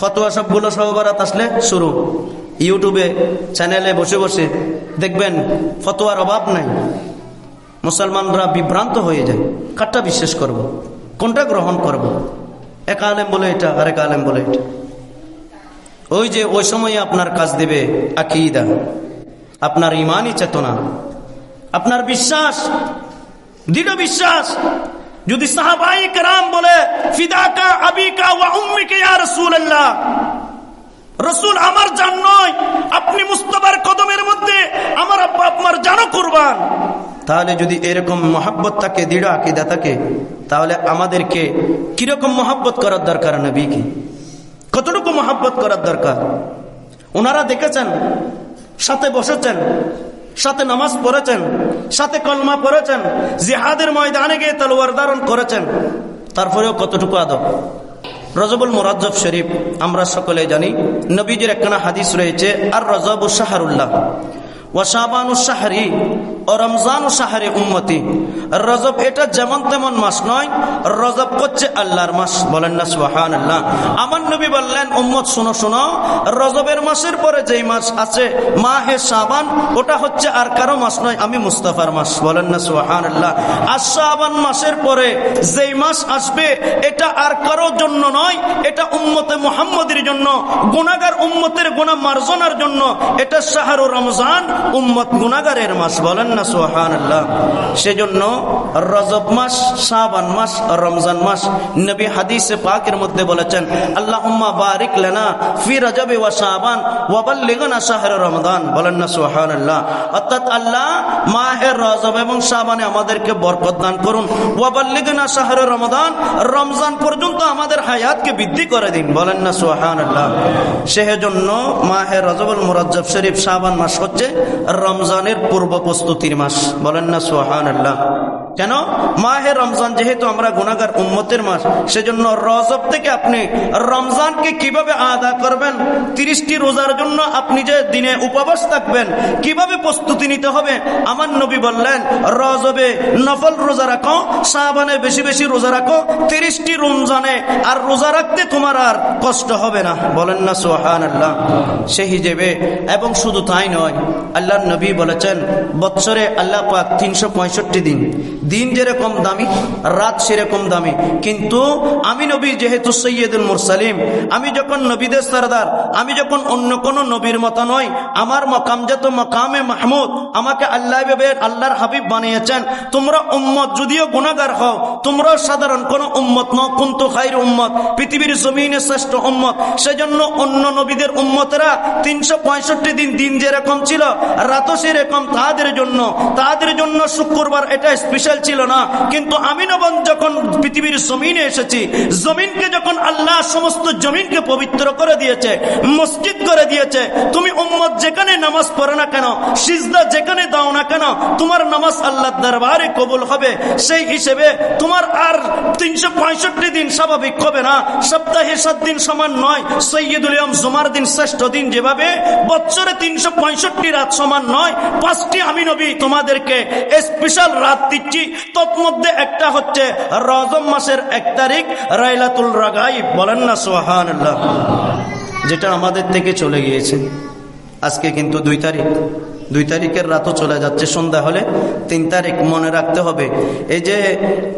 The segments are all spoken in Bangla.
ফতোয়া সবগুলো সহবারাত আসলে শুরু। ইউটিউবে চ্যানেলে বসে বসে দেখবেন ফতোয়ার অভাব নাই। মুসলমানরা বিভ্রান্ত হয়ে যায়। কারটা বিশ্বাস করব। কোনটা গ্রহণ করব। এক আলেম বলে এটা, আরেক আলেম বলে এটা। ওই যে ওই সময়ে আপনার কাজ দেবে আকিদা। আপনার ইমানই চেতনা। আপনার বিশ্বাস, দৃঢ় বিশ্বাস যদি সাহাবাই কেরাম বলে ফিদাকা আবিকা ওয়া উম্মিকা ইয়া রাসূলুল্লাহ, রসুল আমার জান নয়, আপনি মুস্তফার কদমের মধ্যে আমার আব্বা আপনার জানো কুরবান। তাহলে যদি এরকম মহাব্বত থাকে, দৃঢ় আকিদা থাকে, তাহলে আমাদেরকে কীরকম মহাব্বত করার দরকার নবীকে? কতটুকু মহাব্বত করার দরকার? ওনারা দেখেছেন, সাথে বসেছেন সাথে নামাজ পড়েছেন, সাথে কলমা পড়েছেন, জিহাদের ময়দানে গিয়ে তলোয়ার ধারণ করেছেন। তারপরেও কতটুকু আদব? রজবুল মোরাজ্জব শরীফ, আমরা সকলে জানি, নবীজির একখানা হাদিস রয়েছে, আর রজব শাহরুল্লাহ। ও রজব এটা যেমন তেমন নয়, রজব হচ্ছে আল্লাহর বলেন না আল্লাহ উম্মত, শুনো রজবের মাসের পরে যেই আছে শাবান, ওটা হচ্ছে আর কারও মাস নয়, আমি মুস্তাফার মাস। বলেন না সুহান আল্লাহ আর শাবান মাসের পরে যেই মাস আসবে, এটা আর কারোর জন্য নয়, এটা উম্মতে মোহাম্মদের জন্য গুনাগার উম্মতের গুণা মার্জনার জন্য, এটা শাহরু রমজান উম্মত গুনাগারের মাস, বলেন না সোহান আল্লাহ সেজন্য রজব মাস, শাবান মাস, রমজান মাস, নবী হাদিসে পাকের মধ্যে বলেছেন আল্লাহ বারিক লেনা ফি রজবে ওয়া শাবান ওয়াবাল্লিগনা শাহর রমজান। বলেন না সোহান আল্লাহ অর্থাৎ আল্লাহ মাহের রজব এবং শাবানে আমাদেরকে বরকত দান করুন। ওয়াবাল্লিগনা শাহর রমজান রমজান পর্যন্ত আমাদের হায়াতকে বৃদ্ধি করে দিন, বলেন না সোহান আল্লাহ সেজন্য মাহের রজবুল মুরাজ্জব শরীফ শাবান মাস হচ্ছে রমজানের পূর্ব প্রস্তুতির মাস। বলেন না সোহান আল্লাহ কেন? মাহে রমজান যেহেতু আমরা গুণাগার উম্মতের মাস, সেজন্য রজব থেকে আপনি রমজানকে কীভাবে আদা করবেন, তিরিশটি রোজার জন্য আপনি যে দিনে উপবাস থাকবেন, কীভাবে প্রস্তুতি নিতে হবে? আমার নবী বললেন, রজবে নফল রোজা রাখো, সাবানে বেশি বেশি রোজা রাখো, তিরিশটি রমজানে আর রোজা রাখতে তোমার আর কষ্ট হবে না। বলেন না সোহান আল্লাহ সে হিসেবে, এবং শুধু তাই নয় আল্লাহ নবী বলেছেন বৎসরে আল্লাহ পাক তিনশো পঁয়ষট্টি দিন। দিন যেরকম দামি, রাত সেরকম দামি। কিন্তু আমি নবী যেহেতু সৈয়দুল মুরসালিম, আমি যখন নবীদের সরদার, আমি যখন অন্য কোন নবীর মতো নয় আমার মকাম যত মকামে মাহমুদ, আমাকে আল্লাহ আল্লাহর হাবিব বানিয়েছেন, তোমরা উম্মত যদিও গুণাগার হও তোমরাও সাধারণ কোন উম্মত ন কুন্তু খাইর উম্মত, পৃথিবীর জমিনে শ্রেষ্ঠ উম্মত। সেজন্য অন্য নবীদের উম্মতেরা তিনশো পঁয়ষট্টি দিন দিন যেরকম ছিল, রাতও সেরকম তাদের জন্য। তাদের জন্য শুক্রবার এটা স্পেশাল ছিল না, কিন্তু আমি নবন যখন পৃথিবীর জমিনে এসেছি, জমিনকে যখন আল্লাহ সমস্ত জমিনকে পবিত্র করে দিয়েছে, মসজিদ করে দিয়েছে, তুমি উম্মত যেখানে নামাজ পড়ে না কেন, সিজদা যেখানে দাও না কেন, তোমার নামাজ আল্লাহ দরবারে কবুল হবে। সেই হিসেবে তোমার আর তিনশো পঁয়ষট্টি দিন স্বাভাবিক হবে না। সপ্তাহে সাত দিন সমান নয়, সৈয়দুল ইয়ম জুমার দিন শ্রেষ্ঠ দিন যেভাবে বছরে তিনশো পঁয়ষট্টি রাত সমান নয়, পাঁচটি আমি নবী তোমাদেরকে স্পেশাল রাত দিচ্ছি তৎমধ্যে একটা হচ্ছে রজম মাসের এক তারিখ, রাইলাতুল রাগাই বলেন না সোহান যেটা আমাদের থেকে চলে গিয়েছে। আজকে কিন্তু দুই তারিখ। দুই তারিখের রাতও চলে যাচ্ছে, সন্ধ্যা হলে। তিন তারিখ মনে রাখতে হবে। এই যে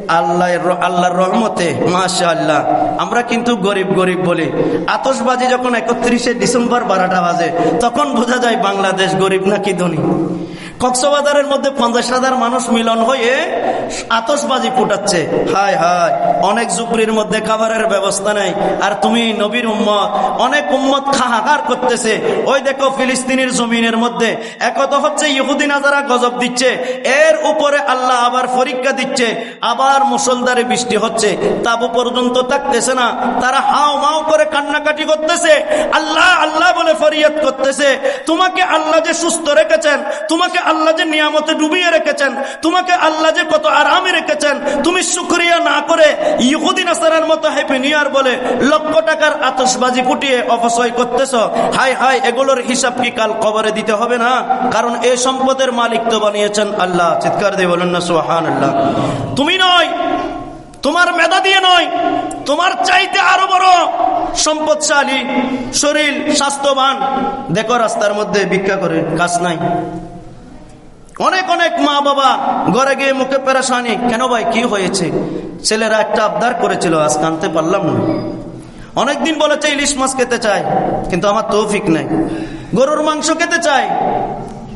আল্লাহ আল্লাহর রহমতে মাসা আল্লাহ আমরা কিন্তু গরিব গরিব বলি। আতসবাজি যখন একত্রিশে ডিসেম্বর বারোটা বাজে, তখন বোঝা যায় বাংলাদেশ গরিব নাকি ধনী। কক্সবাজারের মধ্যে পঞ্চাশ হাজার মানুষ মিলন হয়ে আতসবাজি ফুটাচ্ছে। হায় হায়, অনেক জুপরির মধ্যে খাবারের ব্যবস্থা নেই। আর তুমি নবীর উম্মত, অনেক উম্মত খাহাকার করতেছে। ওই দেখো ফিলিস্তিনের জমিনের মধ্যে একত হচ্ছে? ইহুদিন যারা গজব দিচ্ছে? এর উপরে আল্লাহ আবার পরীক্ষা দিচ্ছে। আবার মুসলদারে বৃষ্টি হচ্ছে। তাবু পর্যন্ত থাকতেছে না। তারা হাও মাও করে কান্নাকাটি করতেছে। আল্লাহ আল্লাহ বলে ফরিয়াদ করতেছে। তোমাকে আল্লাহ যে সুস্থ রেখেছেন, তোমাকে আল্লাহ যে নিয়ামতে ডুবিয়ে রেখেছেন, তোমাকে আল্লাহ যে কত আরামে রেখেছেন, তুমি শুক্রিয়া না করে ইহুদিন আসারের মতো হ্যাপি নিউ ইয়ার বলে লক্ষ টাকার আতসবাজি ফুটিয়ে অপচয় করতেছ। হাই হাই এগুলোর হিসাব কি কাল কবরে দিতে হবে না? কারণ এই সম্পদের মালিক তো বানিয়েছেন আল্লাহ। চিৎকার দিয়ে বলেন না সোহান আল্লাহ তুমি নয়, তোমার মেধা দিয়ে নয়, তোমার চাইতে আরও বড় সম্পদশালী, শরীর, স্বাস্থ্যবান, দেখো রাস্তার মধ্যে ভিক্ষা করে, কাজ নাই। অনেক অনেক মা বাবা ঘরে গিয়ে মুখে পেরেশানি, কেন ভাই, কি হয়েছে? ছেলেরা একটা আবদার করেছিল, আজ আনতে পারলাম না। অনেকদিন বলেছে, ইলিশ মাছ খেতে চাই কিন্তু আমার তৌফিক নাই। গরুর মাংস খেতে চাই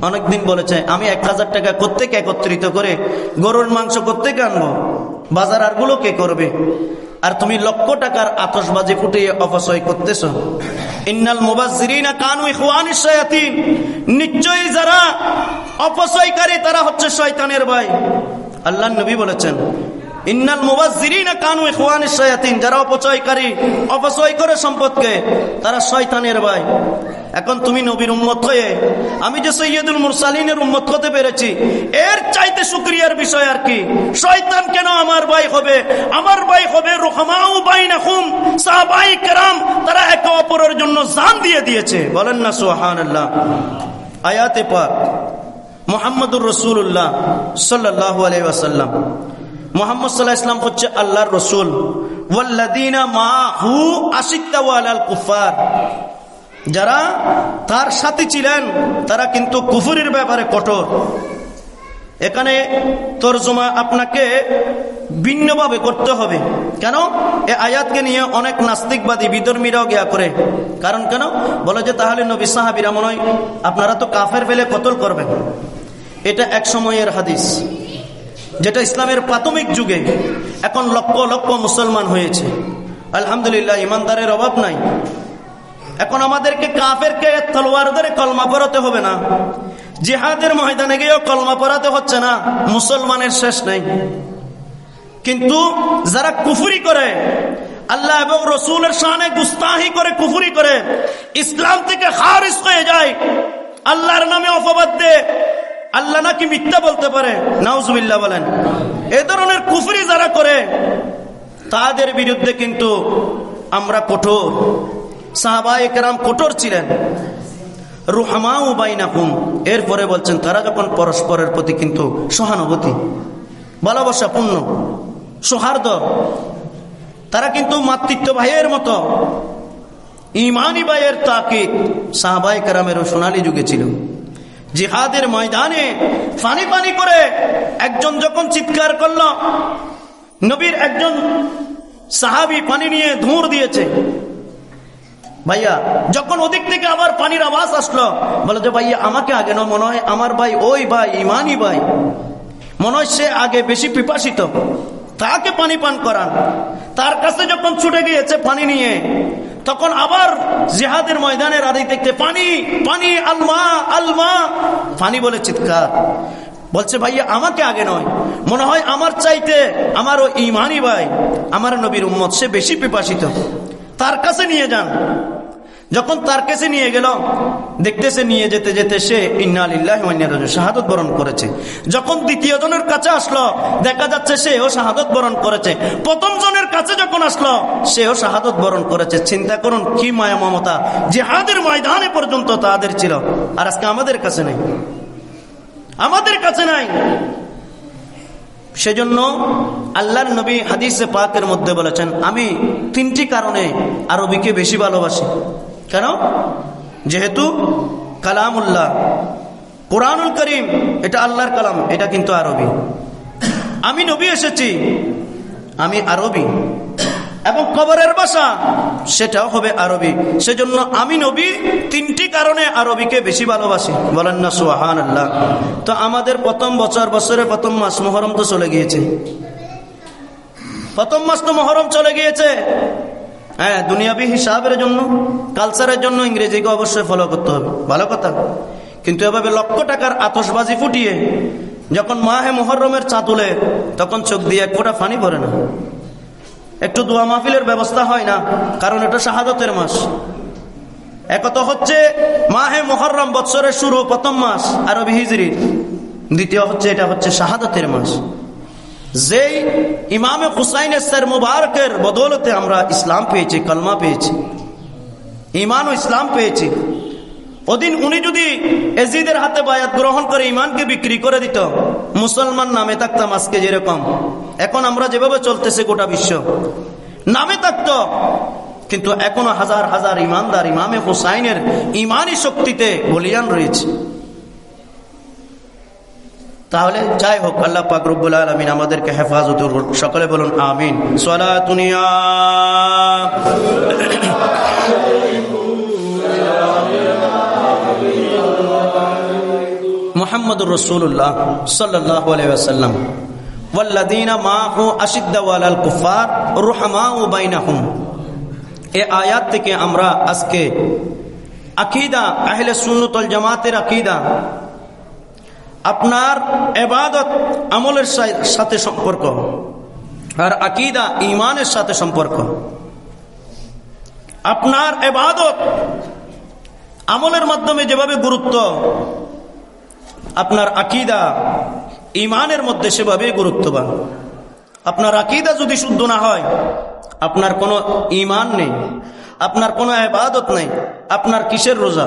অনেকদিন বলেছে, আমি এক হাজার টাকা কোত্থেকে একত্রিত করে গরুর মাংস কোত্থেকে আনব? বাজার আরগুলো কে করবে? আর তুমি লক্ষ টাকার আতসবাজি ফুটিয়ে অপচয় করতেছ। ইন্নাল মুবাজ্জিরিনা কানু ইখওয়ানিশ শায়াতিন। নিশ্চয়ই যারা অপচয়কারী তারা হচ্ছে শয়তানের ভাই। আল্লাহ নবী বলেছেন ইন্নাল যারা অপচয় করে সম্পদকে, তারা শয়তানের ভাই। এখন তুমি নবীর আমি যে সৈয়দুল মুরসালিনের হতে পেরেছি, এর চাইতে শুক্রিয়ার বিষয় আর কি? শয়তান কেন আমার হবে? আমার হবে তারা একে অপরের জন্য জান দিয়ে দিয়েছে। বলেন না, সুবহানাল্লাহ। আয়াতে পাক, মোহাম্মদুর রসুল্লাহ সাল্লাহ আলাই মোহাম্মদ সাল্লাহ ইসলাম হচ্ছে আল্লাহর রসুল। ওয়াল্লাদিনা কুফার যারা তার সাথী ছিলেন, তারা কিন্তু কুফুরির ব্যাপারে কঠোর। এখানে তর্জমা আপনাকে ভিন্নভাবে করতে হবে। কেন? এ আয়াতকে নিয়ে অনেক নাস্তিকবাদী, বিধর্মীরাও গিয়া করে। কারণ কেন? বলে যে তাহলে নবী সাহাবিরা মনে আপনারা তো কাফের ফেলে কতল করবেন। এটা এক সময়ের হাদিস। যেটা ইসলামের প্রাথমিক যুগে এখন লক্ষ লক্ষ মুসলমান হয়েছে। আলহামদুলিল্লাহ, ইমানদারের অভাব নাই। এখন আমাদেরকে কাফেরকে তলোয়ার ধরে কলমা পড়াতে হবে না। জিহাদের ময়দানে গিয়েও কলমা পড়াতে হচ্ছে না। মুসলমানের শেষ নেই। কিন্তু যারা কুফুরি করে, আল্লাহ এবং রসুলের সামনে গুস্তাহি করে কুফুরি করে, ইসলাম থেকে খারিজ হয়ে যায়। আল্লাহর নামে অপবাদ দে আল্লাহ নাকি মিথ্যা বলতে পারে? নাউজুবিল্লাহ বলেন। এ ধরনের কুফুরি যারা করে, তাদের বিরুদ্ধে কিন্তু আমরা কঠোর। সাহাবাই কেরাম কঠোর ছিলেন। এরপরে বলছেন, তারা যখন পরস্পরের প্রতি কিন্তু সহানুভূতি, ভালোবাসা পূর্ণ সৌহার্দ তারা কিন্তু মাতৃত্ব ভাইয়ের মতো, ইমানি ভাইয়ের তাকিদ সাহাবাই কেরামেরও সোনালী যুগে ছিল। জিহাদের ময়দানে পানি পানি করে একজন যখন চিৎকার করল, নবীর একজন সাহাবি পানি নিয়ে ধুঁর দিয়েছে। ভাইয়া, যখন ওদিক থেকে আবার পানির আওয়াজ আসলো, বলে যে ভাইয়া, আমাকে আগে না মনে হয় আমার ভাই ওই ভাই, ইমানই ভাই। মনে হয় সে আগে বেশি পিপাসিত। তাকে পানি পান করান। তার কাছে যখন ছুটে গিয়েছে পানি নিয়ে তখন আবার জেহাদের ময়দানের আদি দেখতে, পানি পানি আলমা আলমা পানি বলে চিৎকার। বলছে, ভাইয়া, আমাকে আগে নয়। মনে হয় আমার চাইতে আমার আমারও ইমানি ভাই। আমার নবীর উম্মত সে বেশি পিপাসিত। তার কাছে নিয়ে যান। যখন তার কাছে নিয়ে গেল, দেখতেছে নিয়ে যেতে যেতে সে ইন্নালিল্লাহ শাহাদত বরণ করেছে। যখন দ্বিতীয় জনের কাছে আসলো, দেখা যাচ্ছে সেও শাহাদত বরণ করেছে। প্রথম জনের কাছে যখন আসলো, সেও শাহাদত বরণ করেছে। চিন্তা করুন, কি মায়া মমতা। জেহাদের ময়দানে পর্যন্ত তাদের ছিল। আর আজকে আমাদের কাছে নেই। আমাদের কাছে নাই। সেজন্য আল্লাহর নবী হাদিসে পাকের মধ্যে বলেছেন, আমি তিনটি কারণে আরবিকে বেশি ভালোবাসি। কেন? যেহেতু কালাম কালামুল্লাহ, কোরআনুল করিম, এটা আল্লাহর কালাম, এটা কিন্তু আরবি। আমি নবী এসেছি, আমি আরবি। এবং কবরের বাসা, সেটাও হবে আরবি। সেজন্য আমি নবী তিনটি কারণে আরবিকে বেশি ভালোবাসি। বলেন না সুহান আল্লাহ তো আমাদের প্রথম বছর বছরে প্রথম মাস মহরম তো চলে গিয়েছে। প্রথম মাস তো মহরম চলে গিয়েছে। হ্যাঁ দুনিয়াবি হিসাবের জন্য কালচারের জন্য ইংরেজিকে অবশ্যই ফলো করতে হবে। ভালো কথা। কিন্তু এভাবে লক্ষ টাকার আতসবাজি ফুটিয়ে যখন মাহে মোহরমের চাঁতুলে তখন চোখ দিয়ে এক ফোঁটা ফানি পড়ে না। একটু দোয়া মাহফিলের ব্যবস্থা হয় না, কারণ এটা শাহাদতের মাস। একত হচ্ছে, মাহে মোহরম বৎসরের শুরু প্রথম মাস আরবি হিজরির। দ্বিতীয় হচ্ছে, এটা হচ্ছে শাহাদতের মাস। যেই ইমামে হুসাইন স্যার মুবারকের বদৌলতে আমরা ইসলাম পেয়েছি, কলমা পেয়েছি ইমান ও ইসলাম পেয়েছি। ওদিন উনি যদি এজিদের হাতে বায়াত গ্রহণ করে ইমানকে বিক্রি করে দিত, মুসলমান নামে থাকতাম আজকে যেরকম। এখন আমরা যেভাবে চলতেছে গোটা বিশ্ব। নামে থাকত, কিন্তু এখনও হাজার হাজার ইমানদার ইমামে হুসাইনের ইমানই শক্তিতে বলিয়ান রয়েছে। তাহলে যাই হোক আল্লাহ পাক রব্বুল আলমিন আমাদেরকে হেফাজত করুন। সকলে বলুন আমিন সলা দুনিয়া মোহাম্মদুর রসুল্লাহ সাল্লাহ আলাইসাল্লাম والذين معه أشد على الكفار رحماء بينهم এ আয়াত থেকে আমরা আজকে আকিদা আহলে সুন্নতল জামাতের আকিদা আপনার এবাদত আমলের সাথে সম্পর্ক। আর আকিদা ইমানের সাথে সম্পর্ক। আপনার এবাদত আমলের মাধ্যমে যেভাবে গুরুত্ব, আপনার আকিদা ইমানের মধ্যে সেভাবে গুরুত্ববান আপনার আকিদা যদি শুদ্ধ না হয়, আপনার কোনো ইমান নেই, আপনার কোনো এবাদত নেই, আপনার কিসের রোজা?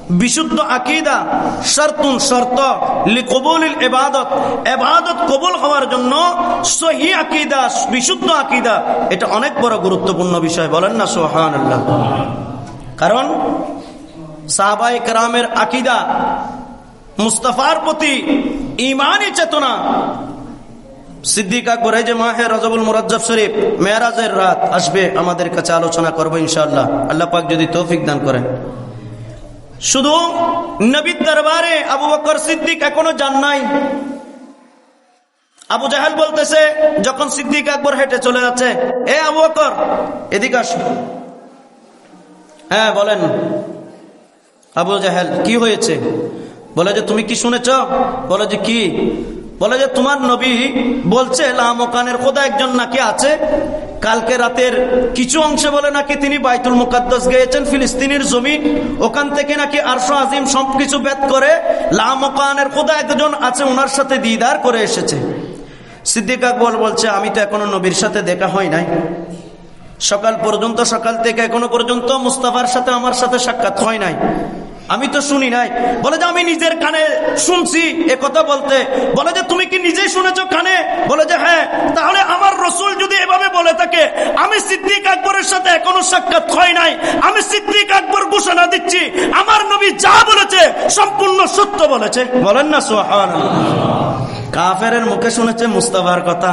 বিশুদ্ধ আকিদা শর্তুন শর্ত লিকবুলিল ইবাদত। ইবাদত কবুল হওয়ার জন্য সহি আকিদা, বিশুদ্ধ আকিদা, এটা অনেক বড় গুরুত্বপূর্ণ বিষয়। বলেন না, সুবহানাল্লাহ। কারণ সাহাবায়ে কেরামের আকিদা মুস্তাফার প্রতি ইমানি চেতনা। সিদ্দিক এই যে মাহে রজবুল মুরাজ্জব শরীফ মেয়ারাজের রাত আসবে, আমাদের কাছে আলোচনা করব ইনশাআল্লাহ। আল্লাহ পাক যদি তৌফিক দান করেন। শুধু নবীর দরবারে আবু বকর সিদ্দিক এখনও যান নাই। আবু জাহেল বলতেছে, যখন সিদ্দিক আকবর হেঁটে চলে যাচ্ছে, এ আবু বকর, এদিকে আস। হ্যাঁ বলেন। আবু জাহেল, কি হয়েছে? বলে যে, তুমি কি শুনেছ? বলে যে, কি? বলে যে, তোমার নবী বলছে লামকানের খোদা একজন নাকি আছে কালকে রাতের কিছু অংশে বলে নাকি তিনি বাইতুল মুকাদ্দাস গিয়েছেন, ফিলিস্তিনের জমি, ওখান থেকে নাকি আরশো আজিম সবকিছু বেদ করে লামকানের খোদা একজন আছে, ওনার সাথে দিদার করে এসেছে। সিদ্দিক আকবর বলছে, আমি তো এখনও নবীর সাথে দেখা হয় নাই। সকাল পর্যন্ত, সকাল থেকে এখনও পর্যন্ত মুস্তাফার সাথে আমার সাথে সাক্ষাৎ হয় নাই। আমি তো শুনি নাই। বলে যে আমি নিজের কানে শুনছি এ কথা বলতে। বলে যে তুমি কি নিজেই শুনেছো কানে? বলে যে হ্যাঁ তাহলে আমার রসুল যদি এভাবে থাকে আমি সিদ্দিক আকবরের সাথে এখনও সাক্ষাৎ হয় নাই। আমি সিদ্দিক আকবর ঘোষণা দিচ্ছি, আমার নবী যা বলেছে সম্পূর্ণ সত্য বলেছে। বলেন না সোহান কাফের মুখে শুনেছে মুস্তাফার কথা,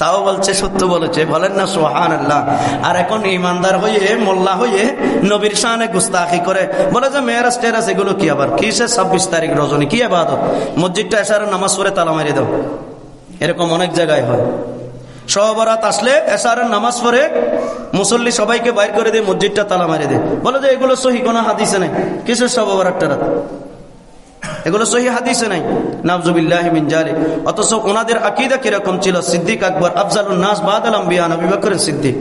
তাও বলছে সত্য বলেছে। বলেন না সোহান আল্লাহ আর এখন ইমানদার হয়ে, মোল্লা হয়ে নবীর শাহানে গুস্তাখি করে বলে যে মেয়েরাজ টেরাস এগুলো কি আবার? কি কিসে ছাব্বিশ তারিখ রজনী? কি আবাদত? মসজিদটা এসার নামাজ পড়ে তালা মারি দাও। এরকম অনেক জায়গায় হয়। সহবরাত আসলে এসারের নামাজ পড়ে মুসল্লি সবাইকে বাইর করে দিয়ে মসজিদটা তালা মারি দেয়। বলে যে, এগুলো সহি, কোনো হাদিসে নেই। কিসের সহবরাতটা রাত? এগুলো সহি, হাদিসে নাই? নাবজুবিল্লাহ মিন জালি। অথচ ওনাদের আকিদা কীরকম ছিল? সিদ্দিক আকবর আফজালুল নাস বাদ আলম বিয়া নবী বকরের সিদ্দিক।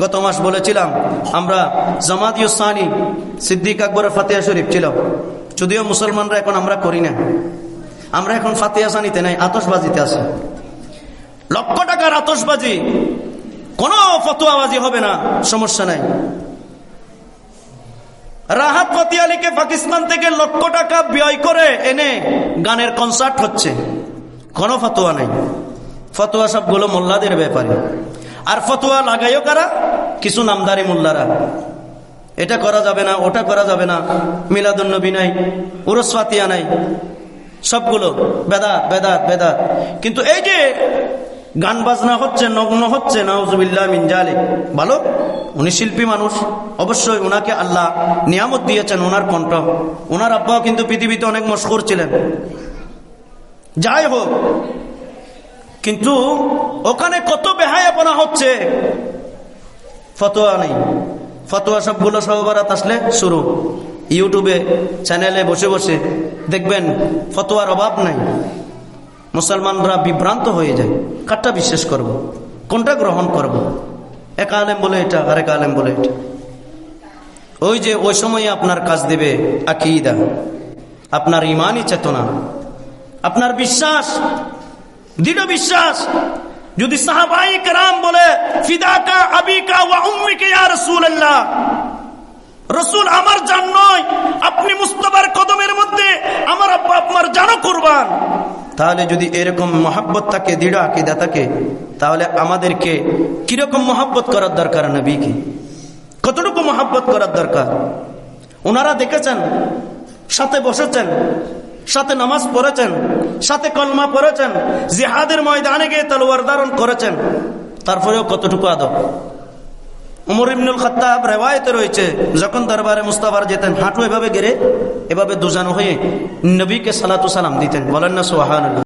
গত মাস বলেছিলাম, আমরা জামাত ইউসানি সিদ্দিক আকবরের ফাতিয়া শরীফ ছিল। যদিও মুসলমানরা এখন আমরা করি না। আমরা এখন ফাতিয়া সানিতে নাই আতসবাজিতে আছে। লক্ষ টাকার আতসবাজি কোনো ফতোয়াবাজি হবে না, সমস্যা নাই। রাহাত ফতি আলীকে পাকিস্তান থেকে লক্ষ টাকা ব্যয় করে এনে গানের কনসার্ট হচ্ছে। কোনো ফতোয়া নেই। ফতোয়া সবগুলো মোল্লাদের ব্যাপারে। আর ফতোয়া লাগাইও কারা? কিছু নামদারি মোল্লারা। এটা করা যাবে না, ওটা করা যাবে না। মিলাদুন্নবী নাই উরস ফাতিয়া নাই। সবগুলো বেদাত বেদাত বেদাত। কিন্তু এই যে গান বাজনা হচ্ছে, নগ্ন হচ্ছে ভালো? উনি শিল্পী মানুষ। অবশ্যই ওনাকে আল্লাহ নিয়ামত দিয়েছেন ওনার কণ্ঠ। ওনার আব্বাও কিন্তু পৃথিবীতে অনেক মশকুর ছিলেন। যাই হোক, কিন্তু ওখানে কত বেহায়াপনা হচ্ছে? ফতোয়া নেই। ফতোয়া সবগুলো সহবারাত আসলে শুরু। ইউটিউবে চ্যানেলে বসে বসে দেখবেন ফতোয়ার অভাব নাই। মুসলমানরা বিভ্রান্ত হয়ে যায় কারটা বিশ্বাস করব। কোনটা গ্রহণ করব। এক আলেম বলে এটা, আরেক আলেম বলে এটা ওই যে ওই সময় আপনার কাজ দেবে আকিদা, আপনার ইমানই চেতনা, আপনার বিশ্বাস, দৃঢ় বিশ্বাস যদি সাহাবাই কেরাম বলে, ফিদাকা আবিকা ওয়া উম্মিকা রাসূলুল্লাহ, রসুল আমার জান নয়, আপনি মুস্তফার কদমের মধ্যে আমার আব্বা, আপনার জানো করবান তাহলে যদি এরকম মহাব্বত থাকে, দৃঢ় আকিদা থাকে, তাহলে আমাদেরকে কীরকম মহাব্বত করার দরকার নবীকে? কতটুকু মহাব্বত করার দরকার? ওনারা দেখেছেন, সাথে বসেছেন, সাথে নামাজ পড়েছেন, সাথে কলমা পড়েছেন, জিহাদের ময়দানে গিয়ে তলোয়ার ধারণ করেছেন। তারপরেও কতটুকু আদব? উমর ইবনুল খত্তাব রেওয়ায়তে রয়েছে, যখন দরবারে মুস্তাফার যেতেন, হাঁটু এভাবে গেড়ে, এভাবে দুজানো হয়ে নবীকে সালাতু সালাম দিতেন। বলেন না সোহান